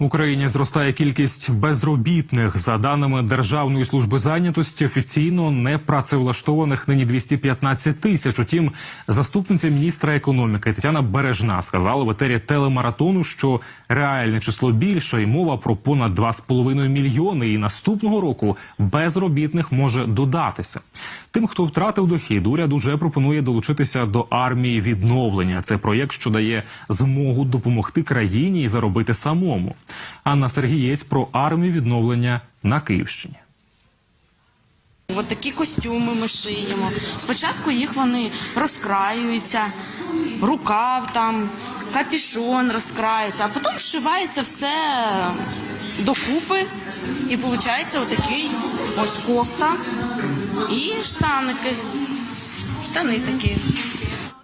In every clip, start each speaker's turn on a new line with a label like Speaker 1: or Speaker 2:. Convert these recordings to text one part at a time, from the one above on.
Speaker 1: В Україні зростає кількість безробітних. За даними Державної служби зайнятості, офіційно непрацевлаштованих нині 215 тисяч. Утім, заступниця міністра економіки Тетяна Бережна сказала в етері телемаратону, що реальне число більше і мова про понад 2,5 мільйони. І наступного року безробітних може додатися. Тим, хто втратив дохід, уряд уже пропонує долучитися до армії відновлення. Це проєкт, що дає змогу допомогти країні і заробити самому. Анна Сергієць про армію відновлення на Київщині.
Speaker 2: От такі костюми ми шиємо. Спочатку їх вони розкраюються, рукав там, капішон розкрається, а потім зшивається все докупи. І виходить отакий ось кофта і штаники. Штани такі.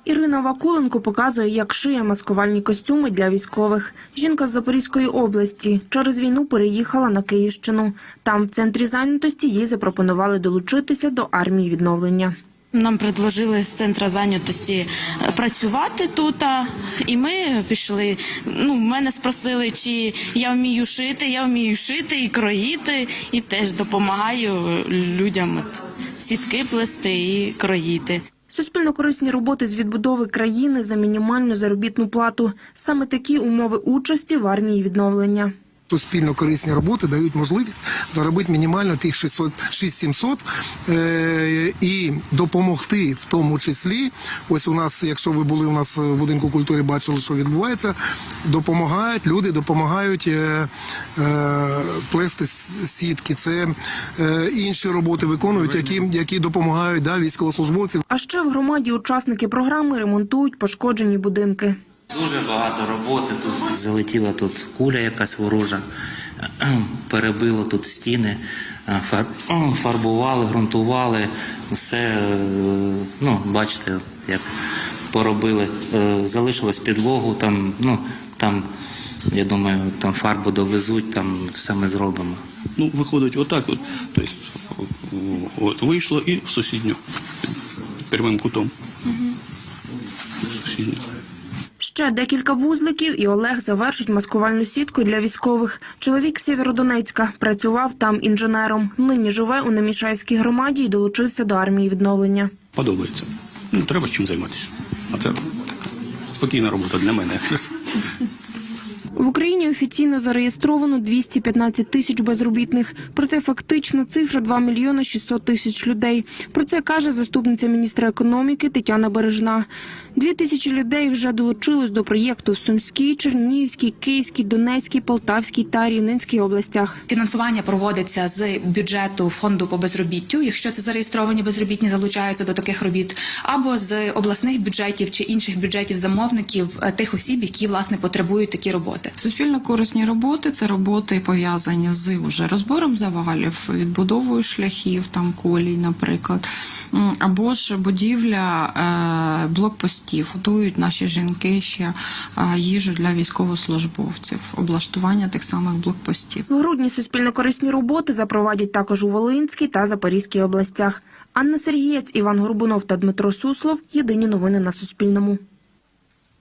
Speaker 3: Ірина Вакуленко показує, як шиє маскувальні костюми для військових. Жінка з Запорізької області через війну переїхала на Київщину. Там, в центрі зайнятості, їй запропонували долучитися до армії відновлення.
Speaker 2: Нам предложили з центру зайнятості е, працювати тут, і ми пішли. Ну, мене спросили, чи я вмію шити. Я вмію шити і кроїти, і теж допомагаю людям сітки плести і кроїти.
Speaker 3: Суспільно-корисні роботи з відбудови країни за мінімальну заробітну плату. Саме такі умови участі в армії відновлення.
Speaker 4: Суспільно корисні роботи дають можливість заробити мінімально тих 600 6700 е, і допомогти в тому числі. Ось у нас, якщо ви були у нас в будинку культури, бачили, що відбувається. Допомагають люди, допомагають е, плести сітки. Це е, інші роботи виконують, які, які допомагають да, військовослужбовцям.
Speaker 3: А ще в громаді учасники програми ремонтують пошкоджені будинки.
Speaker 5: Дуже багато роботи тут. Залетіла тут куля якась ворожа, перебило тут стіни, фар- фарбували, ґрунтували, все, е, ну, бачите, як поробили. Е, Залишилось підлогу, там, ну, там, я думаю, там фарбу довезуть, там все ми зробимо.
Speaker 6: Ну, виходить отак от. Тобто, от вийшло і в сусідню прямим кутом. Сусідню.
Speaker 3: Ще декілька вузликів, і Олег завершить маскувальну сітку для військових. Чоловік з Сєвєродонецька працював там інженером. Нині живе у Немішаївській громаді і долучився до армії відновлення.
Speaker 6: Подобається. Ну, треба чим займатися. А це спокійна робота для мене.
Speaker 3: В Україні офіційно зареєстровано 215 тисяч безробітних. Проте фактично цифра 2 мільйони 600 тисяч людей. Про це каже заступниця міністра економіки Тетяна Бережна. Дві тисячі людей вже долучились до проєкту в Сумській, Чернігівській, Київській, Донецькій, Полтавській та Рівненській областях.
Speaker 7: Фінансування проводиться з бюджету фонду по безробіттю, якщо це зареєстровані безробітні залучаються до таких робіт, або з обласних бюджетів чи інших бюджетів замовників е, тих осіб, які власне потребують такі роботи.
Speaker 8: Суспільно корисні роботи це роботи пов'язані з уже розбором завалів, відбудовою шляхів, там колій, наприклад, або ж будівля е, блокпостів. Готують наші жінки ще е, їжу для військовослужбовців, облаштування тих самих блокпостів.
Speaker 3: В грудні суспільно-корисні роботи запровадять також у Волинській та Запорізькій областях. Анна Сергієць, Іван Горбунов та Дмитро Суслов. Єдині новини на Суспільному.